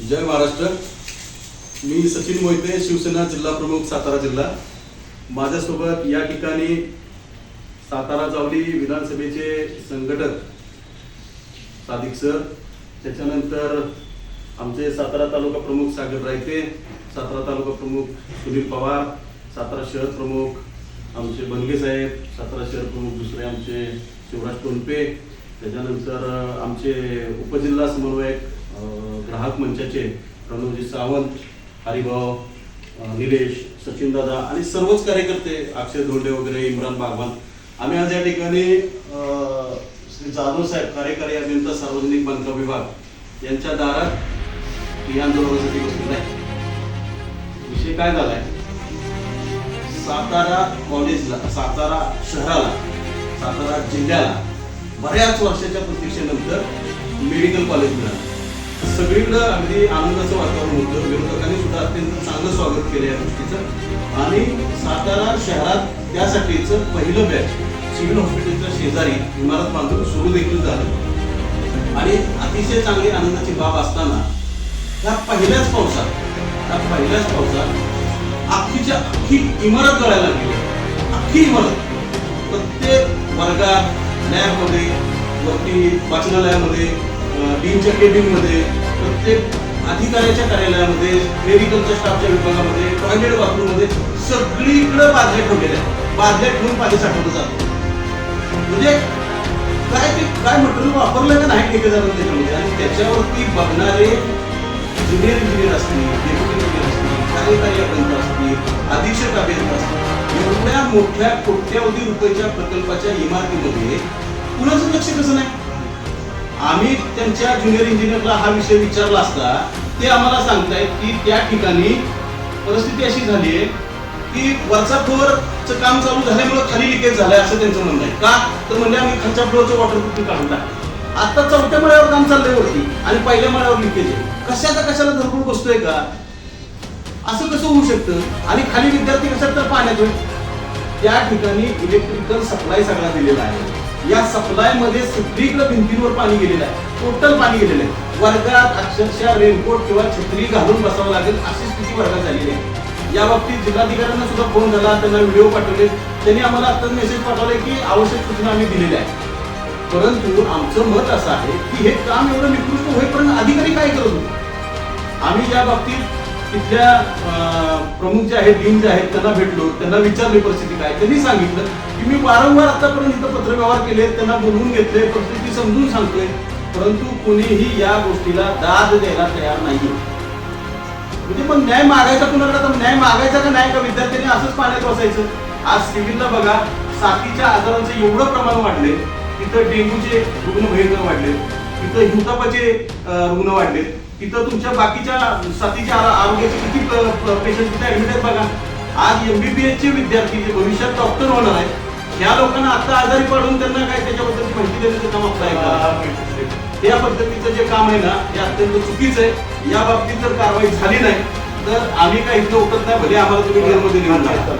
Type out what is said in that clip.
जय महाराष्ट्र. मी सचिन मोहिते शिवसेना जिल्हा प्रमुख सातारा जिल्हा. माझ्यासोबत या ठिकाणी सातारा चावली विधानसभेचे संघटक सादिक सर त्याच्यानंतर आमचे सातारा तालुका प्रमुख सागर रायते सातारा तालुका प्रमुख सुनील पवार सातारा शहर प्रमुख आमचे बनगे साहेब सातारा शहर प्रमुख दुसरे आमचे शिवराज टोनपे त्याच्यानंतर आमचे उपजिल्हा समन्वयक ग्राहक मंचाचे प्रणवजी सावंत हरिभाऊ निलेश सचिन दादा आणि सर्वच कार्यकर्ते अक्षय धोंडे वगैरे इम्रान बागवान. आम्ही आज या ठिकाणी श्री जाधव साहेब कार्यकारी अभियंता सार्वजनिक बांधकाम विभाग यांच्या दारात या आंदोलनासाठी बसलेला आहे विषय काय झालाय? सातारा कॉलेजला सातारा शहराला सातारा जिल्ह्याला बऱ्याच वर्षाच्या प्रतीक्षेनंतर मेडिकल कॉलेज मिळालं. सगळीकडं अगदी आनंदाचं वातावरण होतं. विरोधकांनी सुद्धा अत्यंत चांगलं स्वागत केलं या गोष्टीचं. आणि सातारा शहरात त्यासाठीच पहिलं बॅच सिव्हिल हॉस्पिटलच्या शेजारी इमारत बांधून सुरू देखील झालं. आणि अतिशय चांगली आनंदाची बाब असताना त्या पहिल्याच पावसात त्या पहिल्याच पावसात अख्खीच्या अख्खी इमारत गळायला गेली अख्खी इमारत. प्रत्येक वर्गात लॅबमध्ये वरती वाचनालयामध्ये डीनच्या केबिनमध्ये प्रत्येक अधिकाऱ्याच्या कार्यालयामध्ये मेडिकलच्या स्टाफच्या विभागामध्ये टॉयलेट बाथरूममध्ये सगळीकडे बादल्या ठेवलेल्या आहेत. बादल्या ठेवून पाणी साठवलं जातं. म्हणजे काय ते काय मटेरियल वापरलं का नाही ठेकेदारांना त्याच्यामध्ये. आणि त्याच्यावरती बघणारे ज्युनियर इंजिनियर असतील डेप्युटी इंजिनियर असतील कार्यकारी अभियंता असतील अधीक्षक अभियंता असतील एवढ्या मोठ्या कोट्यावधी रुपयाच्या प्रकल्पाच्या इमारतीमध्ये कुणाचं लक्ष कसं नाही? आम्ही त्यांच्या ज्युनियर इंजिनियरला हा विषय विचारला असता ते आम्हाला सांगतायत की त्या ठिकाणी परिस्थिती अशी झाली आहे की वरचा फ्लोअरचं काम चालू झाल्यामुळे खाली लिकेज झालंय असं त्यांचं म्हणणं आहे. का? तर म्हणजे आम्ही खालच्या फ्लोअरचं वॉटर प्रूफिंग काढून टाकलं. आता चौथ्या मळ्यावर काम चाललंय वरती आणि पहिल्या मळ्यावर लिकेज आहे. कशाचा कशाला धरपूर बसतोय का? असं कसं होऊ शकतं? आणि खाली विद्यार्थी कशात तर पाण्यात त्या ठिकाणी इलेक्ट्रिकल सप्लाय सगळा दिलेला आहे. या सप्लायमध्ये सगळीकडे भिंतींवर पाणी गेलेलं आहे. टोटल पाणी गेलेलं आहे. वर्गात अक्षरशः रेनकोट किंवा छत्री घालून बसावं लागेल अशी स्थिती वर्गात झालेली आहे. या बाबतीत जिल्हाधिकाऱ्यांना सुद्धा फोन झाला त्यांना व्हिडिओ पाठवले. त्यांनी आम्हाला आता मेसेज पाठवले की आवश्यक सूचना आम्ही दिलेल्या आहे परंतु आमचं मत असं आहे की हे काम एवढं निकृष्ट होईपर्यंत अधिकारी काय करत होते? आम्ही या बाबतीत तिथल्या प्रमुख जे आहेत डीन जे आहेत त्यांना भेटलो. त्यांना विचारली परिस्थिती काय? त्यांनी सांगितलं की मी वारंवार आतापर्यंत इथं पत्रव्यवहार केले त्यांना बोलवून घेतले परिस्थिती समजून सांगतोय. परंतु कोणीही या गोष्टीला दाद द्यायला तयार नाही म्हणजे मग न्याय मागायचा कुणाकडे? तर न्याय मागायचा का नाही? का विद्यार्थ्यांनी असंच पाण्यात बसायचं? आज सिव्हिलला बघा साथीच्या आजारांचं एवढं प्रमाण वाढले तिथं डेंग्यूचे रुग्ण भयंकर वाढले तिथं हिवतापाचे रुग्ण वाढले. तिथं तुमच्या बाकीच्या साथीच्या आरोग्याचे किती पेशंट तिथे ऍडमिट आहेत बघा. आज एमबीबीएस चे विद्यार्थी जे भविष्यात डॉक्टर होणार आहेत या लोकांना आता आजारी पडून त्यांना काय त्याच्याबद्दल माहिती देण्याचं काम आपलं आहे? या पद्धतीचं जे काम आहे ना हे अत्यंत चुकीचं आहे. या बाबतीत जर कारवाई झाली नाही तर आम्ही काही इथं उठत नाही भले आम्हाला तुम्ही जेलमध्ये नेऊन टाका